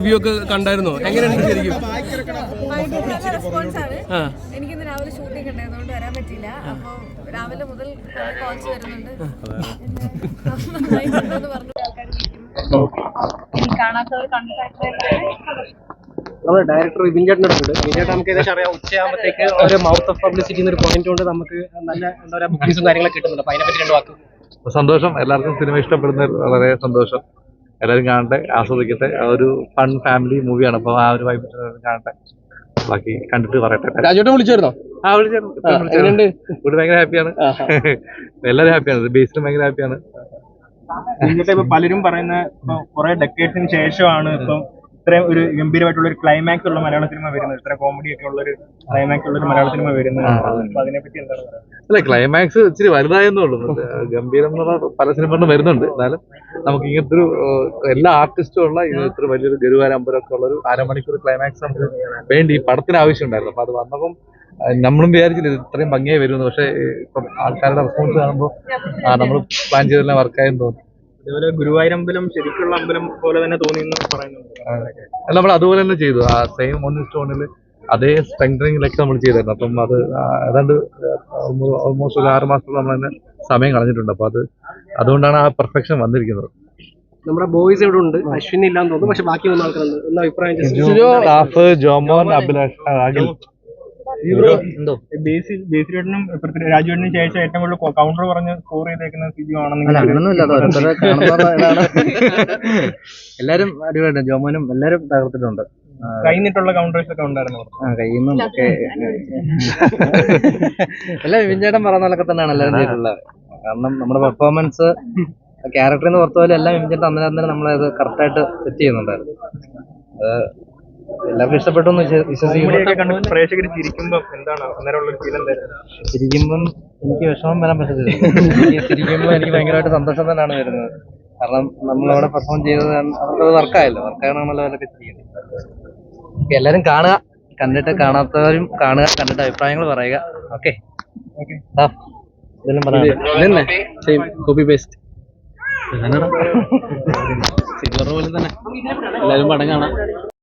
Review ഒക്കെ കണ്ടായിരുന്നോ? എങ്ങനെയുണ്ട് ശരിക്കും? എനിക്കിന്ന് രാവിലെ ഷൂട്ടിംഗ് ഉണ്ടായതുകൊണ്ട് വരാൻ പറ്റിയില്ല. രാവിലെ മുതൽ വരുന്നുണ്ട്. നമ്മുടെ ഡയറക്ടർ വിപിൻ ചേട്ടനോടുണ്ട് വിപിൻ ചേട്ടൻ നമുക്ക് ഏകദേശം അറിയാം ഉച്ചയാകുമ്പോഴത്തേക്ക് ഒരു മൗത്ത് ഓഫ് പബ്ലിസിറ്റി എന്നൊരു പോയിന്റ് കൊണ്ട് നമുക്ക് നല്ല എന്താ പറയുക ബുക്കിംഗ്സും കാര്യങ്ങളൊക്കെ കിട്ടുന്നുണ്ട്. അപ്പൊ അതിനെപ്പറ്റി രണ്ട് വാക്ക്. സന്തോഷം. എല്ലാവർക്കും സിനിമ ഇഷ്ടപ്പെടുന്ന വളരെ സന്തോഷം. എല്ലാവരും കാണട്ടെ ആസ്വദിക്കട്ടെ. ഒരു ഫൺ ഫാമിലി മൂവിയാണ് അപ്പോൾ ആ ഒരു വൈബ് കാണട്ടെ. ബാക്കി കണ്ടിട്ട് പറയട്ടെ. രാജുവേട്ടൻ വിളിച്ചായിരുന്നോ? ആ വിളിച്ചായിരുന്നു. ഇവിടെ ഭയങ്കര ഹാപ്പിയാണ് എല്ലാവരും ഹാപ്പിയാണ് ബേസിലും ഭയങ്കര ഹാപ്പിയാണ് എന്നിട്ട് ഇപ്പൊ പലരും പറയുന്ന കുറെ ഡെക്കേഡ്സിന് ശേഷമാണ് ഇപ്പം ഇത്രയും ഒരു ഗംഭീരമായിട്ടുള്ള ഒരു ക്ലൈമാക്സ് ഉള്ള മലയാള സിനിമ വരുന്നത് ഇത്ര കോമഡി ഒക്കെ ഉള്ള ഒരു ക്ലൈമാക്സ് ഉള്ള ഒരു മലയാള സിനിമ വരുന്നത്. അപ്പൊ അതിനെപ്പറ്റി എന്താണ് പറയുക? അല്ല ക്ലൈമാക്സ് ഇച്ചിരി വലുതായെന്നേ ഉള്ളൂ. ഗംഭീരം എന്ന് പറഞ്ഞ പല സിനിമകളിലും വരുന്നുണ്ട്. എന്നാലും നമുക്ക് ഇങ്ങനത്തെ ഒരു എല്ലാ ആർട്ടിസ്റ്റും ഉള്ള ഇത് ഇത്ര വലിയൊരു ഗരുവാരമ്പരമൊക്കെ ഉള്ള ഒരു അരമണിക്കൂർ ക്ലൈമാക്സ് നമുക്ക് വേണ്ടി ഈ പടത്തിന് ആവശ്യമുണ്ടായിരുന്നു. അപ്പൊ അത് വന്നപ്പം നമ്മളും വിചാരിച്ചില്ല ഇത് ഇത്രയും ഭംഗിയായി വരുമെന്ന്. പക്ഷേ ഇപ്പം ആൾക്കാരുടെ റെസ്പോൺസ് കാണുമ്പോൾ ആ നമ്മൾ പ്ലാൻ ചെയ്തെല്ലാം വർക്കായെന്ന് തോന്നുന്നു. അതുപോലെ ഗുരുവായൂരമ്പലം ശരിക്കുള്ള അമ്പലം പോലെ തന്നെ തോന്നി എന്ന് പറയുന്നുണ്ട് അല്ല നമ്മൾ അതുപോലെ തന്നെ ചെയ്തു. ആ സെയിം വൺ സ്റ്റോണിൽ അതേ സ്ട്രെങ്തനിങ്ങിലൊക്കെ നമ്മൾ ചെയ്തായിരുന്നു അപ്പം അത് ഏതാണ്ട് ഓൾമോസ്റ്റ് ഒരു ആറ് മാസത്തോളം നമ്മൾ തന്നെ സമയം കളഞ്ഞിട്ടുണ്ട്. അപ്പോൾ അത് അതുകൊണ്ടാണ് ആ പെർഫെക്ഷൻ വന്നിരിക്കുന്നത്. നമ്മുടെ ബോയ്സ് ഇവിടെ ഉണ്ട്. അശ്വിൻ ഇല്ലാന്ന് തോന്നുന്നു. പക്ഷെ ബാക്കി മൂന്ന് ആൾക്കാരുണ്ട് എന്താ അഭിപ്രായം? ജോമോൻ അഭിലാഷ് ആ, അഖിൽ എന്തോ? ബേസിലേട്ടനും രാജുവേട്ടനും ചേച്ച ഏറ്റവും കൂടുതൽ കൗണ്ടർ പറഞ്ഞ് സ്കോർ ചെയ്തേക്കുന്ന സിജു ആണെന്ന് അങ്ങനൊന്നുമില്ല. എല്ലാരും അടിപൊളി ജോമോനും എല്ലാരും തകർത്തിട്ടുണ്ട്. കഴിഞ്ഞിട്ടുള്ള കൗണ്ടേഴ്സ് ഒക്കെ ഉണ്ടായിരുന്നു. ആ നിന്നും ഒക്കെ എല്ലാം വിപിൻചേട്ടൻ പറയുന്ന പോലൊക്കെ തന്നെയാണ് എല്ലാവരും ചെയ്തിട്ടുള്ളത്. കാരണം നമ്മുടെ പെർഫോമൻസ് ക്യാരക്ടറിന്ന് പുറത്തുപോലെ പുറത്തു പോലെ എല്ലാം വിഞ്ഞിട്ട് അന്നേരം അന്നേരം നമ്മളത് കറക്റ്റായിട്ട് സെറ്റ് ചെയ്യുന്നുണ്ടായിരുന്നു. അത് എല്ലാവർക്കും ഇഷ്ടപ്പെട്ടു വിശ്വസിക്കുന്നു. പ്രേക്ഷകർ ചിരിക്കുമ്പോൾ എന്താണ് അന്നേരമുള്ള ഒരു ഫീൽ എന്തായിരുന്നു? ചിരിക്കുമ്പം എനിക്ക് വിഷമം വരാൻ പറ്റത്തില്ല. ചിരിക്കുമ്പോൾ എനിക്ക് ഭയങ്കരമായിട്ട് സന്തോഷം തന്നെയാണ് വരുന്നത്. കാരണം നമ്മളവിടെ പെർഫോം ചെയ്തത് അത് വർക്കായല്ലോ വർക്കായണമല്ലോ അവരൊക്കെ ചെയ്യുന്നത് എല്ലാവരും എല്ലാരും കാണുക. കണ്ടിട്ട് കാണാത്തവരും കാണുക. കണ്ടിട്ട് അഭിപ്രായങ്ങൾ പറയുക. ഓക്കെ. ഇതെല്ലാം പറയാം. സെയിം കോപ്പി പേസ്റ്റ് സിൽവർ പോലെ തന്നെ. എല്ലാവരും പടം കാണാം.